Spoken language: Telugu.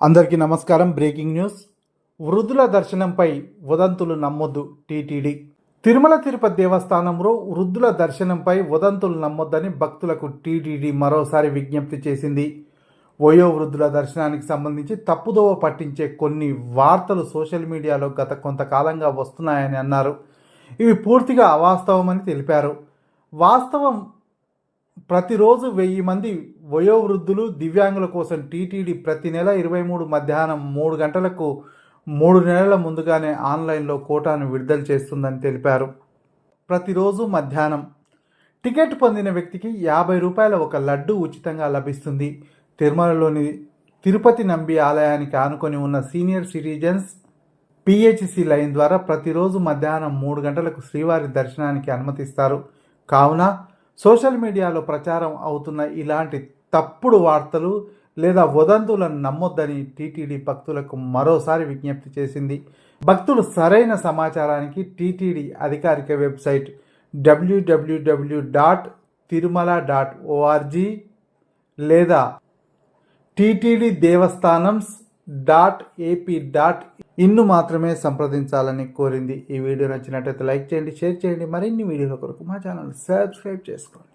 అందరికీ నమస్కారం. Breaking news. వృద్ధుల దర్శనంపై ఉదంతులు నమ్మొద్దు టీటీడీ. తిరుమల తిరుపతి దేవస్థానంలో వృద్ధుల దర్శనంపై ఉదంతులు నమ్మొద్దని భక్తులకు టీటీడీ మరోసారి విజ్ఞప్తి చేసింది. వయో వృద్ధుల దర్శనానికి సంబంధించి తప్పుదోవ పట్టించే కొన్ని వార్తలు సోషల్ మీడియాలో గత కొంతకాలంగా వస్తున్నాయని అన్నారు. ఇవి పూర్తిగా అవాస్తవమని తెలిపారు. వాస్తవం ప్రతిరోజు వెయ్యి మంది వయోవృద్ధులు దివ్యాంగుల కోసం టీటీడీ ప్రతి నెల ఇరవై మూడు మధ్యాహ్నం మూడు గంటలకు మూడు నెలల ముందుగానే ఆన్లైన్లో కోటాను విడుదల చేస్తుందని తెలిపారు. ప్రతిరోజు మధ్యాహ్నం టికెట్ పొందిన వ్యక్తికి యాభై రూపాయల ఒక లడ్డు ఉచితంగా లభిస్తుంది. తిరుమలలోని తిరుపతి నంబి ఆలయానికి ఆనుకొని ఉన్న సీనియర్ సిటిజన్స్ పిహెచ్సి లైన్ ద్వారా ప్రతిరోజు మధ్యాహ్నం మూడు గంటలకు శ్రీవారి దర్శనానికి అనుమతిస్తారు. కావున సోషల్ మీడియాలో ప్రచారం అవుతున్న ఇలాంటి తప్పుడు వార్తలు లేదా వదంతులను నమ్మొద్దని టీటీడీ భక్తులకు మరోసారి విజ్ఞప్తి చేసింది. భక్తులు సరైన సమాచారానికి టీటీడీ అధికారిక వెబ్సైట్ డబ్ల్యూడబ్ల్యూడబ్ల్యూ డాట్ తిరుమల డాట్ ఓఆర్జీ లేదా TTD Devasthanams dot AP dot in మాత్రమే సంప్రదించాలని కోరింది ఈ వీడియో నచ్చినట్లయితే లైక్ చేయండి షేర్ చేయండి మరిన్ని వీడియోల కొరకు మా ఛానల్ సబ్స్క్రైబ్ చేసుకోండి